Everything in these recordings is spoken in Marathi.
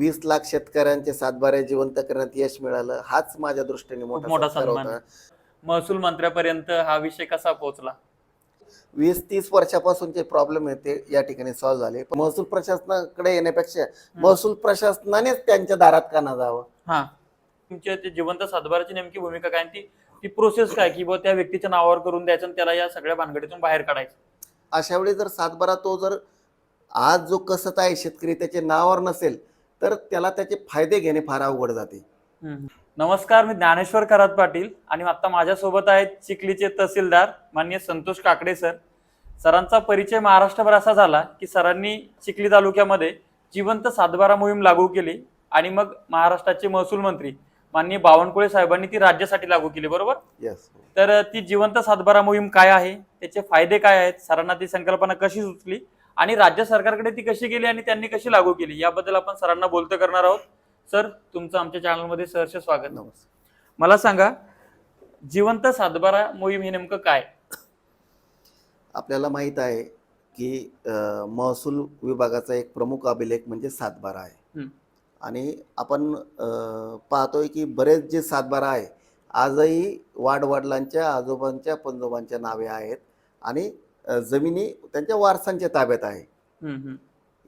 वीस लाख शेतकऱ्यांचे सातबारे जिवंत करण्यात यश मिळालं हाच माझ्या दृष्टीने खूप मोठा मोठा सत्कार सन्मान. होता. महसूल मंत्र्यापर्यंत हा विषय कसा पोहोचला? वीस तीस वर्षापासून जे प्रॉब्लेम आहे ते या ठिकाणी सॉल्व्ह झाले. पण महसूल प्रशासनाकडे येण्यापेक्षा महसूल प्रशासनानेच त्यांच्या दारात का ना जावं? हा. तुमच्या ते जिवंत सातबाराची नेमकी भूमिका काय? आणि ती ती प्रोसेस काय? की बुवा त्या व्यक्तीच्या नावावर करून द्यायचं आणि त्याला या सगळ्या भानगडीतून बाहेर काढायचं? अशा वेळी जर सातबारा तो जर आज जो कसत आहे शेतकरी त्याच्या नावावर नसेल तर त्याला त्याचे फायदे घेणे फार अवघड जाते. नमस्कार मी ज्ञानेश्वर करात पाटील आणि आता माझ्यासोबत आहेत चिखलीचे तहसीलदार माननीय संतोष काकडे सर. सरांचा परिचय महाराष्ट्रभर असा झाला की सरांनी चिखली तालुक्यामध्ये जिवंत सातबारा मोहीम लागू केली आणि मग महाराष्ट्राचे महसूल मंत्री माननीय बावनकुळे साहेबांनी ती राज्यासाठी लागू केली बरोबर? येस तर ती जिवंत सातबारा मोहीम काय आहे? त्याचे फायदे काय आहेत? सरांना ती संकल्पना कशी सुचली? आणि राज्य सरकारकडे ती कशी गेली आणि त्यांनी कशी लागू केली याबद्दल आपण सरांना बोलतो करणार आहोत. सर तुमचं आमच्या चॅनलमध्ये सहर्ष स्वागत. नमस्कार. मला सांगा जिवंत सातबारा मोहीम हे नेमकं काय? आपल्याला माहीत आहे की महसूल विभागाचा एक प्रमुख अभिलेख म्हणजे सातबारा आहे. आणि आपण पाहतोय की बरेच जे सातबारा आहे आजही वाडवडिलांच्या आजोबांच्या पंजोबांच्या नावे आहेत. आणि जमिनी त्यांच्या वारसांच्या ताब्यात आहे.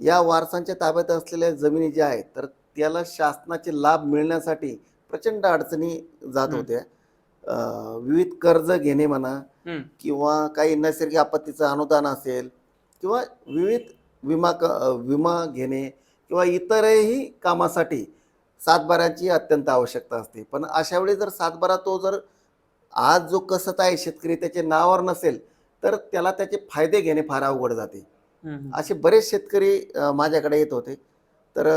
या वारसांच्या ताब्यात असलेल्या जमिनी ज्या आहेत तर त्याला शासनाचे लाभ मिळण्यासाठी प्रचंड अडचणी जात. होत्या विविध कर्ज घेणे म्हणा किंवा काही नैसर्गिक आपत्तीचं अनुदान असेल किंवा विविध विमा विमा घेणे किंवा इतरही कामासाठी सातबाऱ्याची अत्यंत आवश्यकता असते पण अशा वेळी जर सातबारा तो जर आज जो कसत आहे शेतकरी त्याच्या नावावर नसेल तर त्याला त्याचे फायदे घेणे फार अवघड जाते. असे बरेच शेतकरी माझ्याकडे येत होते. तर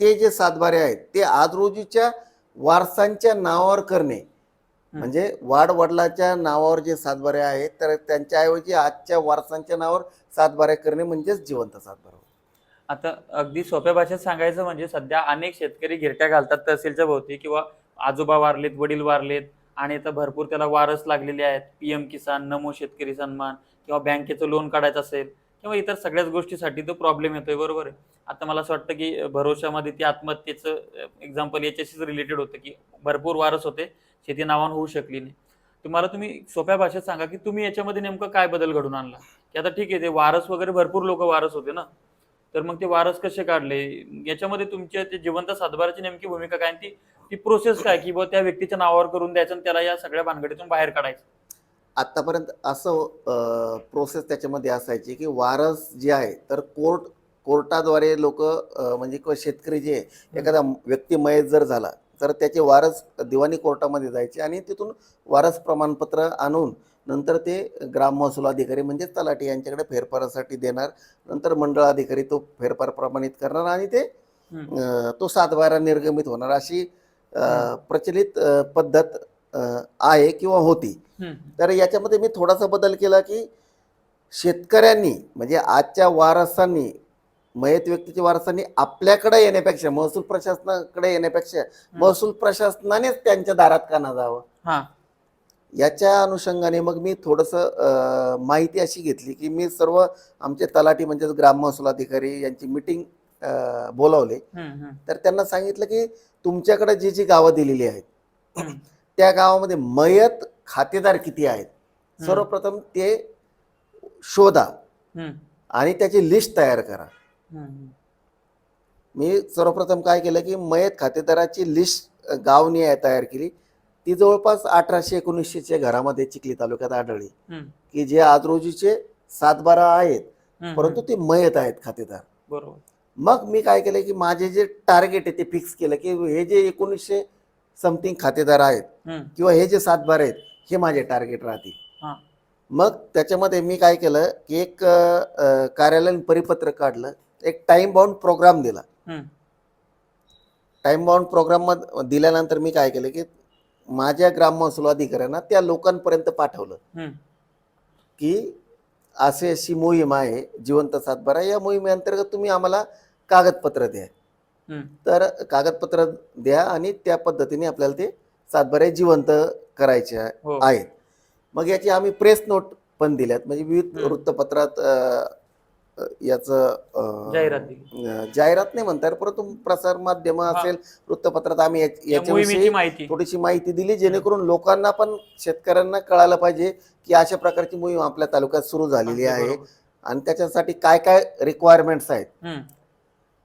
ते जे सातबारे आहेत ते आज रोजीच्या वारसांच्या नावावर करणे. म्हणजे वाडवडिलाच्या नावावर जे सातबारे आहेत तर त्यांच्याऐवजी आजच्या वारसांच्या नावावर सातबारे करणे म्हणजेच जिवंत सातबारा. आता अगदी सोप्या भाषेत सांगायचं म्हणजे सध्या अनेक शेतकरी गिरट्या घालतात तहसीलच्या भोवती किंवा आजोबा वारलेत वडील वारलेत आणि आता भरपूर त्याला वारस लागलेले आहेत. पीएम किसान नमो शेतकरी सन्मान किंवा बँकेचं लोन काढायचं असेल किंवा इतर सगळ्याच गोष्टीसाठी तो प्रॉब्लेम येतोय बरोबर आहे. आता मला असं वाटतं की भरोशामध्ये ती आत्महत्येचं एक्झाम्पल याच्याशीच रिलेटेड होतं की भरपूर वारस होते शेती नावान होऊ शकली नाही. तुम्हाला तुम्ही सोप्या भाषेत सांगा की तुम्ही याच्यामध्ये नेमकं काय बदल घडून आणला? की आता ठीक आहे ते वारस वगैरे भरपूर लोक वारस होते ना? तर मग ते वारस कसे काढले? याच्यामध्ये तुमच्या ते जिवंत सातबाराची नेमकी भूमिका काय ती ती प्रोसेस काय? की त्या व्यक्तीच्या नावावर करून द्यायचं आणि त्याला या सगळ्या भानगडीतून बाहेर काढायचं. आत्तापर्यंत असं प्रोसेस त्याच्यामध्ये असायची की वारस जे आहे तर कोर्ट कोर्टाद्वारे लोक म्हणजे किंवा शेतकरी जे एखादा व्यक्ती मयत जर झाला तर त्याचे वारस दिवाणी कोर्टामध्ये जायचे आणि तिथून वारस प्रमाणपत्र आणून नंतर ते ग्राम महसूल अधिकारी म्हणजे तलाठी यांच्याकडे फेरफारासाठी देणार. नंतर मंडळ अधिकारी तो फेरफार प्रमाणित करणार आणि ते तो सातबारा निर्गमित होणार अशी. प्रचलित पद्धत आहे किंवा होती. तर याच्यामध्ये मी थोडासा बदल केला की शेतकऱ्यांनी म्हणजे आजच्या वारसांनी मयत व्यक्तीच्या वारसांनी आपल्याकडे येण्यापेक्षा महसूल प्रशासनाकडे येण्यापेक्षा महसूल प्रशासनानेच त्यांच्या दारात का ना जावं? याच्या अनुषंगाने मग मी थोडंसं माहिती अशी घेतली की मी सर्व आमचे तलाठी म्हणजेच ग्राम महसूल अधिकारी यांची मिटिंग बोलावले. तर त्यांना सांगितलं की तुमच्याकडे जी जी गावं दिलेली आहेत. त्या गावामध्ये मयत खातेदार किती आहेत सर्वप्रथम ते शोधा. आणि त्याची लिस्ट तयार करा. मी सर्वप्रथम काय केलं की मयत खातेदाराची लिस्ट गावनी तयार केली ती जवळपास अठराशे एकोणीसशेच्या घरामध्ये चिखली तालुक्यात आढळली. की जे आज रोजीचे सातबारा आहेत हम्म. परंतु ते मयत आहेत खातेदार बरोबर मग मी काय केलं की माझे जे टार्गेट आहे ते फिक्स केलं की हे जे एकोणीसशे समथिंग खातेदार आहेत. किंवा हे जे सातबार आहेत हे माझे टार्गेट राहतील. मग त्याच्यामध्ये मी काय केलं की एक कार्यालयीन परिपत्र काढलं एक टाइम बाउंड प्रोग्राम दिला. टाइम बाउंड प्रोग्राममध्ये दिल्यानंतर मी काय केलं की माझ्या ग्राम महसूल अधिकाऱ्यांना त्या लोकांपर्यंत पाठवलं. की अशी अशी मोहीम आहे जिवंत सातबारा या मोहिमेअंतर्गत तुम्ही आम्हाला कागदपत्र द्या. तर कागदपत्र द्या आणि त्या पद्धतीने आपल्याला ते सातबारे जिवंत करायचे हो. आहेत. मग याची आम्ही प्रेस नोट पण दिल्यात. म्हणजे विविध. वृत्तपत्रात याचं जाहिरात नाही म्हणता येईल, परंतु प्रसार माध्यम. असेल वृत्तपत्रात आम्ही याच्याविषयी माहिती. थोडीशी माहिती दिली जेणेकरून लोकांना पण शेतकऱ्यांना कळायला पाहिजे की अशा प्रकारची मोहीम आपल्या तालुक्यात सुरू झालेली आहे. आणि त्याच्यासाठी काय काय रिक्वायरमेंट्स आहेत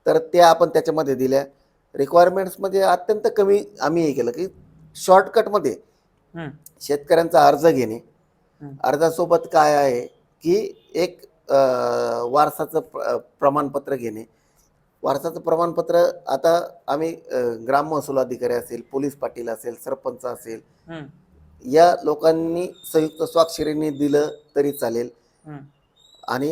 तर ते आपण त्याच्यामध्ये दिल्या. रिक्वायरमेंट्समध्ये अत्यंत कमी आम्ही हे केलं की शॉर्टकटमध्ये शेतकऱ्यांचा अर्ज घेणे. अर्जासोबत काय आहे की एक वारसाचं प्र- प्रमाणपत्र घेणे. वारसाचं प्रमाणपत्र आता आम्ही ग्राम महसूल अधिकारी असेल पोलीस पाटील असेल सरपंच असेल या लोकांनी संयुक्त स्वाक्षरीने दिलं तरी चालेल. आणि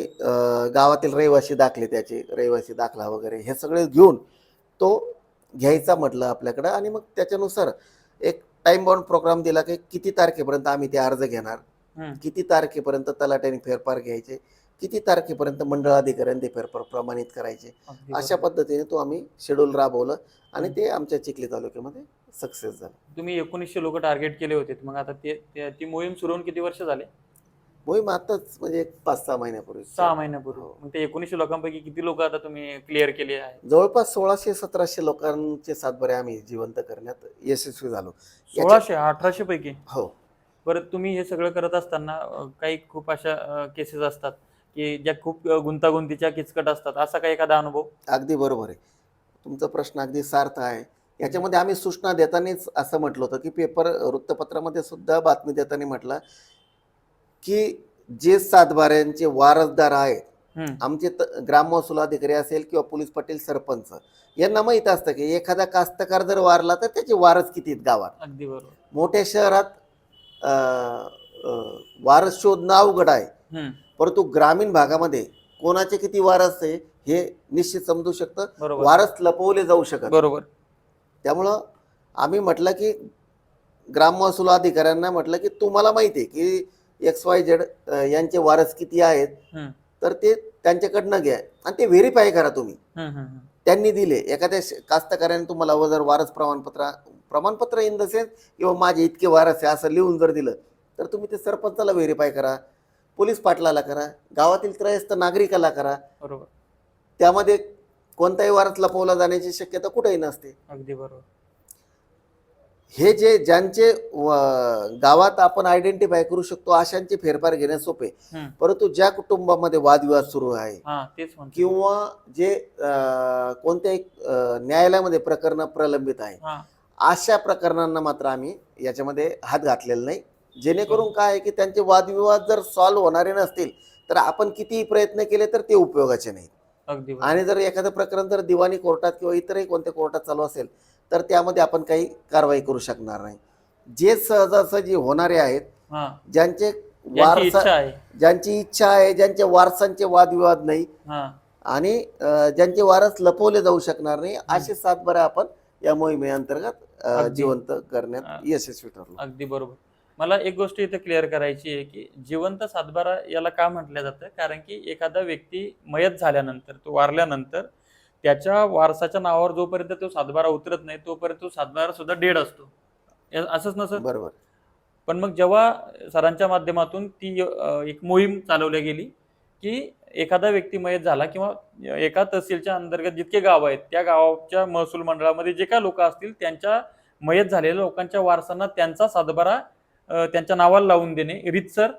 गावातील रहिवासी दाखले त्याचे रहिवासी दाखला वगैरे हे सगळे घेऊन तो घ्यायचा म्हटलं आपल्याकडं आणि मग त्याच्यानुसार एक टाइम बाउंड प्रोग्राम दिला की किती तारखेपर्यंत आम्ही ते अर्ज घेणार. किती तारखेपर्यंत तलाट्याने फेरफार घ्यायचे किती तारखेपर्यंत मंडळ अधिकाऱ्यांनी ते फेरफार प्रमाणित करायचे अशा. पद्धतीने तो आम्ही शेड्यूल राबवलं आणि ते आमच्या चिखली तालुक्यामध्ये सक्सेस झालं तुम्ही एकोणीसशे लोक टार्गेट केले होते मग आता ते ते- ती मोहीम सुरू होऊन किती वर्ष झाले मोहीम आताच म्हणजे एक पाच सहा महिन्यापूर्वी. सहा महिन्यापूर्वी. हो. मग ते एकोणीसशे लोकांपैकी किती लोक आता तुम्ही क्लिअर केले आहे? जवळपास सोळाशे सतराशे लोकांचे सातबारे आम्ही जिवंत करण्यात यशस्वी झालो. सोळाशे अठराशे पैकी? हो. बरं तुम्ही हे सगळं करत असताना अं, काही खूप अशा केसेस असतात की ज्या खूप अं, गुंतागुंतीच्या किचकट असतात. असा काही एखादा अनुभव? अगदी बरोबर आहे. तुमचा प्रश्न अगदी सार्थ आहे. याच्यामध्ये आम्ही सूचना देतानाच असं म्हटलं होतं की पेपर वृत्तपत्रामध्ये सुद्धा बातमी देताना म्हटलं की जे सातबाऱ्यांचे वारसदार आहेत आमचे ग्राम महसूल अधिकारी असेल किंवा पोलीस पाटील सरपंच यांना माहीत असतं की एखादा कास्तकार जर वारला तर त्याचे वारस किती गावात? अगदी बरोबर. मोठ्या शहरात वारस शोधणं अवघड आहे. परंतु ग्रामीण भागामध्ये कोणाचे किती वारस आहे हे निश्चित समजू शकतं. वारस लपवले जाऊ शकत बरोबर. त्यामुळं आम्ही म्हटलं की ग्राम महसूल अधिकाऱ्यांना म्हटलं की तुम्हाला माहिती आहे की एक्स वाय झेड यांचे वारस किती आहेत? तर ते त्यांच्याकडनं घ्या. आणि ते व्हेरीफाय करा तुम्ही. त्यांनी दिले. एखाद्या कास्तकाऱ्याने तुम्हाला जर वारस प्रमाणपत्र प्रमाणपत्र इन द सेन्स किंवा माझे इतके वारस आहे असं लिहून जर दिलं तर तुम्ही ते सरपंचाला व्हेरीफाय करा. पोलीस पाटलाला करा. गावातील त्रयस्थ नागरिकाला करा. बरोबर. त्यामध्ये कोणताही वारस लपवला जाण्याची शक्यता कुठेही नसते. अगदी बरोबर. हे जे ज्यांचे गावात आपण आयडेंटिफाय करू शकतो अशांचे फेरफार घेणे सोपे. परंतु ज्या कुटुंबामध्ये वादविवाद सुरू आहे हा किंवा जे कोणत्याही न्यायालयामध्ये प्रकरण प्रलंबित आहे अशा प्रकरणांना मात्र आम्ही याच्यामध्ये हात घातलेला नाही. जेणेकरून काय आहे की त्यांचे वादविवाद जर सॉल्व्ह होणारे नसतील तर आपण कितीही प्रयत्न केले तर ते उपयोगाचे नाही अगदी बरोबर. आणि जर एखादं प्रकरण जर दिवाणी कोर्टात किंवा इतरही कोणत्या कोर्टात चालू असेल तर त्यामध्ये आपण काही कारवाई करू शकणार नाही. जे सहजासहजी होणारे आहेत हा. ज्यांचे ज्यांची वारसा ज्यांची इच्छा आहे ज्यांच्या वारसांचे वादविवाद नाही आणि ज्यांचे वारस लपवले जाऊ शकणार नाही असे सातबारे आपण या मोहिमेअंतर्गत. जिवंत करण्यात यशस्वी ठरलो. अगदी बरोबर. मला एक गोष्ट इथे क्लिअर करायची आहे की जिवंत सातबारा याला का म्हटलं जातं? कारण की एखादा व्यक्ती मयत झाल्यानंतर तो वारल्यानंतर त्याच्या वारसाच्या नावावर जोपर्यंत तो सातबारा उतरत नाही तोपर्यंत तो सातबारा सुद्धा डेड असतो. असंच नसं बरोबर. पण मग जेव्हा सरांच्या माध्यमातून ती एक मोहीम चालवली गेली की एखादा व्यक्ती मयत झाला किंवा एका तहसीलच्या अंतर्गत जितके गाव आहेत त्या गावाच्या महसूल मंडळामध्ये जे काय लोक असतील त्यांच्या मयत झालेल्या लोकांच्या वारसांना त्यांचा सातबारा त्यांच्या नावाला लावून देणे. रितसर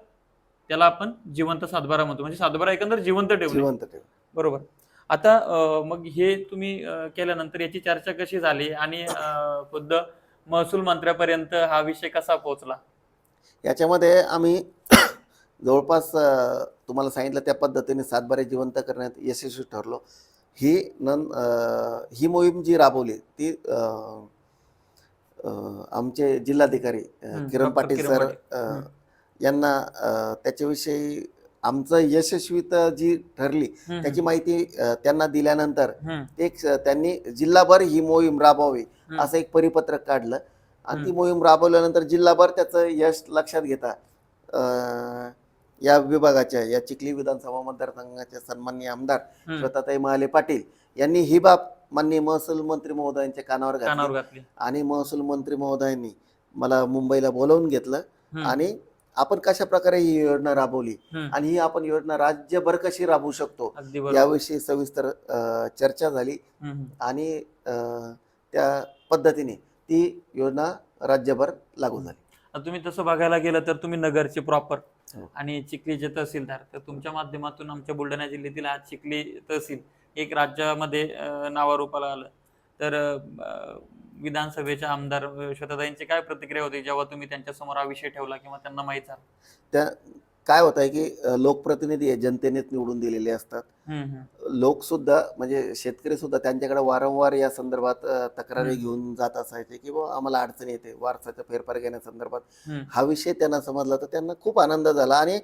त्याला आपण जिवंत सातबारा म्हणतो. म्हणजे सातबारा एकंदर जिवंत ठेवणे. जिवंत ठेव बरोबर. आता मग हे तुम्ही केल्यानंतर याची चर्चा कशी झाली आणि खुद्द महसूल मंत्र्यापर्यंत हा विषय कसा पोहोचला? याच्यामध्ये आम्ही जवळपास तुम्हाला सांगितलं त्या पद्धतीने सातबारे जिवंत करण्यात यशस्वी ठरलो. ही नं अं, ही मोहीम जी राबवली ती आमचे जिल्हाधिकारी किरण पाटील सर. यांना त्याच्याविषयी आमचं यशस्वीता जी ठरली त्याची माहिती त्यांना दिल्यानंतर स- त्यांनी जिल्हाभर ही मोहीम राबवावी. असं एक परिपत्रक काढलं आणि ती. मोहीम राबवल्यानंतर जिल्हाभर त्याचं यश लक्षात घेता या विभागाच्या या चिखली विधानसभा मतदारसंघाचे सन्माननीय आमदार हम्म. श्वेताताई महाले पाटील यांनी ही बाब माननीय महसूल मंत्री महोदयांच्या कानावर घातली आणि महसूल मंत्री महोदयांनी मला मुंबईला बोलावून घेतलं आणि आपण कशा प्रकारे ही योजना राबवली. आणि ही आपण योजना राज्यभर कशी राबवू शकतो? याविषयी सविस्तर चर्चा झाली. आणि त्या पद्धतीने ती योजना राज्यभर लागू झाली. तुम्ही तसं बघायला गेलं तर तुम्ही नगरचे प्रॉपर हो. आणि चिखलीचे तहसीलदार. तर तुमच्या माध्यमातून आमच्या बुलढाणा जिल्ह्यातील आज चिखली तहसील एक राज्यामध्ये नावारूपाला आलं. तर अं, विधानसभेचे आमदार श्वेताताईंची काय प्रतिक्रिया होती जेव्हा तुम्ही त्यांच्यासमोर हा विषय ठेवला किंवा त्यांना माहीत झालं त्या काय होत आहे की लोकप्रतिनिधी हे जनतेनेच निवडून दिलेले असतात. लोक सुद्धा म्हणजे शेतकरी सुद्धा त्यांच्याकडे वारंवार या संदर्भात तक्रारी. घेऊन जात असायचे की बुवा आम्हाला अडचणी येते वारसाचा फेरफार घेण्यासंदर्भात. हा विषय त्यांना समजला तर त्यांना खूप आनंद झाला आणि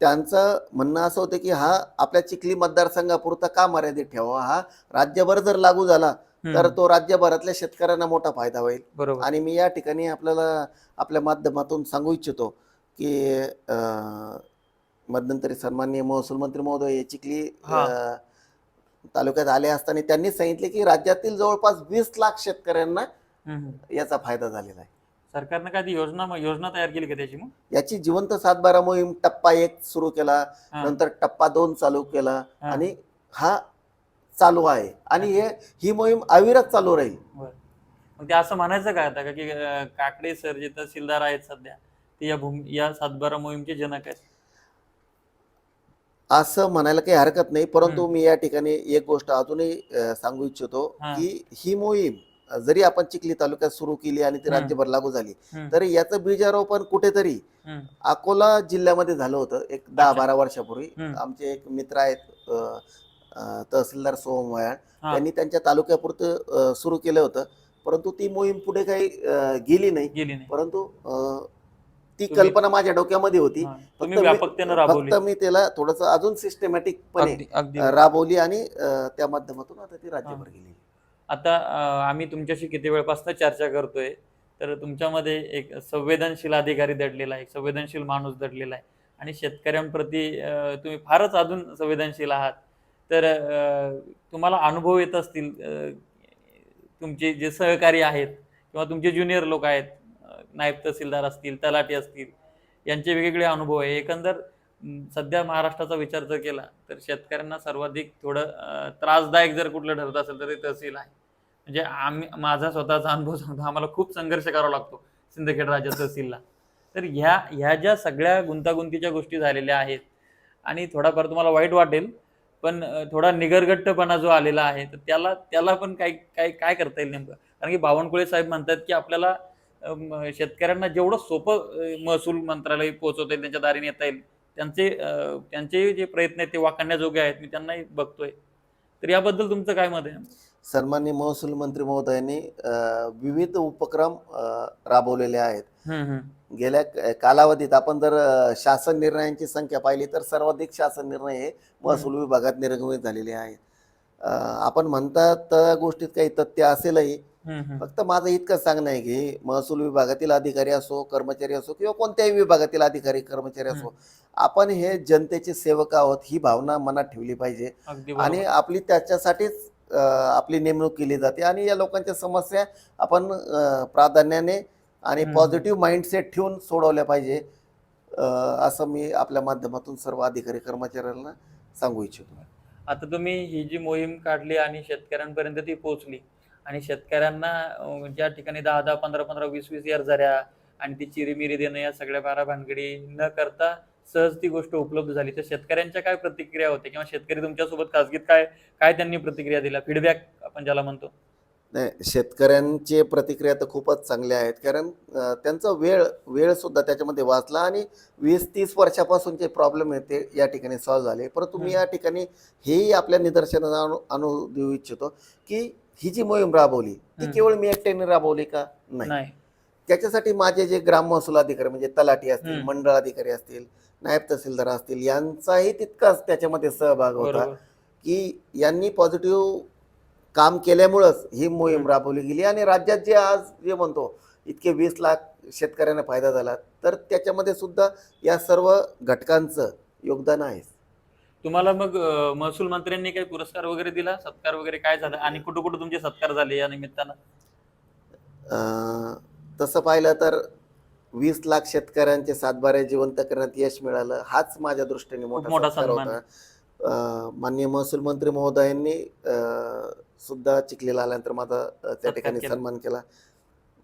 त्यांचं म्हणणं असं होतं की हा आपल्या चिखली मतदारसंघापुरता का मर्यादित ठेवा हा राज्यभर जर लागू झाला तर. तो राज्यभरातल्या शेतकऱ्यांना मोठा फायदा होईल बरोबर आणि मी या ठिकाणी आपल्याला आपल्या माध्यमातून सांगू इच्छितो की मध्यंतरी सन्माननीय महसूल मंत्री महोदय चिखली तालुक्यात आले असताना त्यांनी सांगितले की राज्यातील जवळपास वीस लाख शेतकऱ्यांना. याचा फायदा झालेला आहे सरकारनं काय ती योजना योजना तयार केली का त्याची मग याची जिवंत सातबारा मोहीम टप्पा एक सुरू केला. नंतर टप्पा दोन चालू केला. आणि हा चालू आहे आणि हे ही मोहीम अविरत चालू राहील. मग ते असं म्हणायचं काय आता का की अं, काकडे सर जे तहसीलदार आहेत सध्या ते या भूमी या सातबारा मोहीमचे जनक आहेत असं म्हणायला काही हरकत नाही परंतु मी या ठिकाणी एक गोष्ट अजूनही अ, सांगू इच्छितो हा. की ही मोहीम अ, जरी आपण चिखली तालुक्यात सुरू केली आणि ती हम्म. राज्यभर लागू झाली हम्म, तरी याचं बीजारोपण कुठेतरी हम्म, अकोला जिल्ह्यामध्ये झालं होतं एक दहा अच्छा. बारा वर्षापूर्वी हम्म. आमचे एक मित्र आहेत अ, तहसीलदार सोहम वयाळ हा. त्यांनी त्यांच्या तालुक्यापुरतं सुरू केलं होतं. परंतु ती मोहीम पुढे काही गेली नाही. परंतु ती कल्पना माझ्या डोक्यामध्ये होती. फक्त मी- त्याला थोडस अजून अगदी राबवली आणि त्या माध्यमातून आता ती राज्यभर गेली आता आम्ही तुमच्याशी किती वेळपासून चर्चा करतोय तर तुमच्यामध्ये एक संवेदनशील अधिकारी दडलेला आहे एक संवेदनशील माणूस दडलेला आहे. आणि शेतकऱ्यांप्रती तुम्ही फारच अजून संवेदनशील आहात. तर तुम्हाला अनुभव येत असतील तुमचे जे सहकारी आहेत किंवा तुमचे ज्युनियर लोक आहेत नायब तहसीलदार असतील तलाठी असतील यांचे वेगवेगळे अनुभव आहे. एकंदर सध्या महाराष्ट्राचा विचार जर केला तर शेतकऱ्यांना सर्वाधिक थोडं त्रासदायक जर कुठलं ठरत असेल तर ते तहसील आहे. म्हणजे आम्ही माझा स्वतःचा अनुभव सांगतो आम्हाला खूप संघर्ष करावा लागतो सिंदखेड राजा तहसीलला. तर ह्या ह्या ज्या सगळ्या गुंतागुंतीच्या गोष्टी झालेल्या आहेत आणि थोडाफार तुम्हाला वाईट वाटेल पण थोडा निगरगट्टपणा जो आलेला आहे तर त्याला त्याला पण काय काय काय करता येईल नेमकं? कारण की बावनकुळे साहेब म्हणतात की आपल्याला शेतकऱ्यांना जेवढं सोपं महसूल मंत्रालय पोहोचवता येईल त्यांच्या दारीने येता येईल. त्यांचे त्यांचे जे प्रयत्न आहेत ते वाकण्याजोगे आहेत मी त्यांनाही बघतोय. तर याबद्दल तुमचं काय मत आहे? सन्माननीय महसूल मंत्री महोदयांनी विविध उपक्रम राबवलेले आहेत. गेल्या कालावधीत आपण जर शासन निर्णयांची संख्या पाहिली तर सर्वाधिक शासन निर्णय हे महसूल विभागात निर्गमित झालेले आहेत आपण म्हणतात त्या गोष्टीत काही तथ्य असेलही. फक्त माझं इतकं सांगणं आहे की महसूल विभागातील अधिकारी असो कर्मचारी असो किंवा कोणत्याही विभागातील अधिकारी कर्मचारी असो आपण हे जनतेचे सेवक आहोत ही भावना मनात ठेवली पाहिजे आणि. आपली त्याच्यासाठीच आपली नेमणूक केली जाते आणि या लोकांच्या समस्या आपण प्राधान्याने आणि. पॉझिटिव्ह माइंडसेट ठेवून सोडवल्या पाहिजे असं मी आपल्या माध्यमातून सर्व अधिकारी कर्मचाऱ्यांना सांगू इच्छितो आता तुम्ही ही जी मोहीम काढली आणि शेतकऱ्यांपर्यंत ती पोहोचली आणि शेतकऱ्यांना ज्या ठिकाणी दहा दहा पंधरा पंधरा वीस वीस यार झऱ्या आणि ती चिरीमिरी देणं या सगळ्या बारा भानगडी न करता सहज ती गोष्ट उपलब्ध झाली. तर शेतकऱ्यांच्या काय प्रतिक्रिया होत्या? किंवा शेतकरी तुमच्यासोबत खासगीत काय काय त्यांनी प्रतिक्रिया दिल्या फीडबॅक आपण ज्याला म्हणतो. नाही शेतकऱ्यांचे प्रतिक्रिया तर खूपच चांगल्या आहेत. कारण त्यांचा वेळ वेळ सुद्धा त्याच्यामध्ये वाचला आणि वीस तीस वर्षापासूनचे प्रॉब्लेम आहेत ते या ठिकाणी सॉल्व्ह झाले. परंतु मी. या ठिकाणी हेही आपल्या निदर्शनाला आणू आणू देऊ इच्छितो की ही जी मोहीम राबवली ती. केवळ मी एकट्याने राबवली का? नाही. त्याच्यासाठी माझे जे ग्राम महसूल अधिकारी म्हणजे तलाठी असतील. मंडळ अधिकारी असतील नायब तहसीलदार असतील यांचाही तितकाच त्याच्यामध्ये सहभाग होता की यांनी पॉझिटिव्ह काम केल्यामुळंच ही मोहीम. राबवली गेली आणि राज्यात जे आज जे म्हणतो इतके वीस लाख शेतकऱ्यांना फायदा झाला तर त्याच्यामध्ये सुद्धा या सर्व घटकांचं योगदान आहे. तुम्हाला मग महसूल मंत्र्यांनी काही पुरस्कार वगैरे दिला? सत्कार वगैरे काय झालं? आणि कुठं कुठं तुमचे सत्कार झाले या निमित्तानं? तसं पाहिलं तर वीस लाख शेतकऱ्यांचे सातबारे जिवंत करण्यात यश मिळालं हाच माझ्या दृष्टीने मोठा मोठा सत्कार सन्मान. होता अं, माननीय महसूल मंत्री महोदयांनी अं, सुद्धा चिखलीला आल्यानंतर माझा अं, त्या ठिकाणी केला. सन्मान केला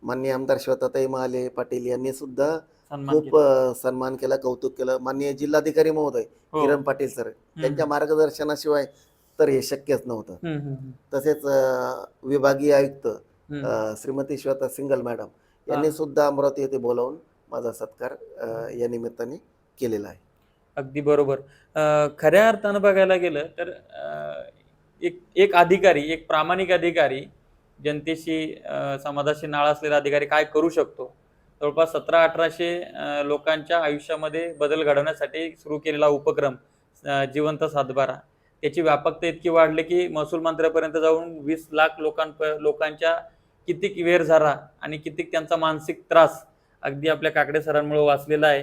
माननीय आमदार श्वेताताई महाले पाटील यांनी सुद्धा सन्मान खूप केला. अं, सन्मान केला कौतुक केलं माननीय जिल्हाधिकारी महोदय हो. किरण पाटील सर. त्यांच्या मार्गदर्शनाशिवाय तर हे शक्यच नव्हतं हम्म, हम्म, हम्म. तसेच अं, विभागीय आयुक्त हम्म. अं, श्रीमती श्वेता सिंगल मॅडम यांनी. सुद्धा अमरावती येथे बोलावून माझा सत्कार या निमित्ताने केलेला आहे. अगदी बरोबर. खऱ्या अर्थानं बघायला गेलं तर एक एक अधिकारी एक प्रामाणिक अधिकारी जनतेशी समाजाशी नाळ असलेला अधिकारी काय करू शकतो? जवळपास सतरा अठराशे लोकांच्या आयुष्यामध्ये बदल घडवण्यासाठी सुरू केलेला उपक्रम जिवंत सातबारा. त्याची व्यापकता इतकी वाढली की महसूल मंत्र्यापर्यंत जाऊन वीस लाख लोकांप लोकांच्या कितीक वेर झाला आणि कितीक त्यांचा मानसिक त्रास अगदी आपल्या काकडे सरांमुळे वाचलेला आहे.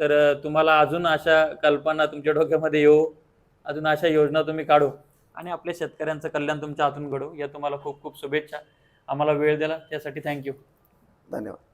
तर तुम्हाला अजून अशा कल्पना तुमच्या डोक्यामध्ये येऊ अजून अशा योजना तुम्ही काढू आणि आपल्या शेतकऱ्यांचं कल्याण तुमच्या हातून घडू. या तुम्हाला खूप खूप शुभेच्छा. आम्हाला वेळ दिला. त्यासाठी थँक्यू. धन्यवाद.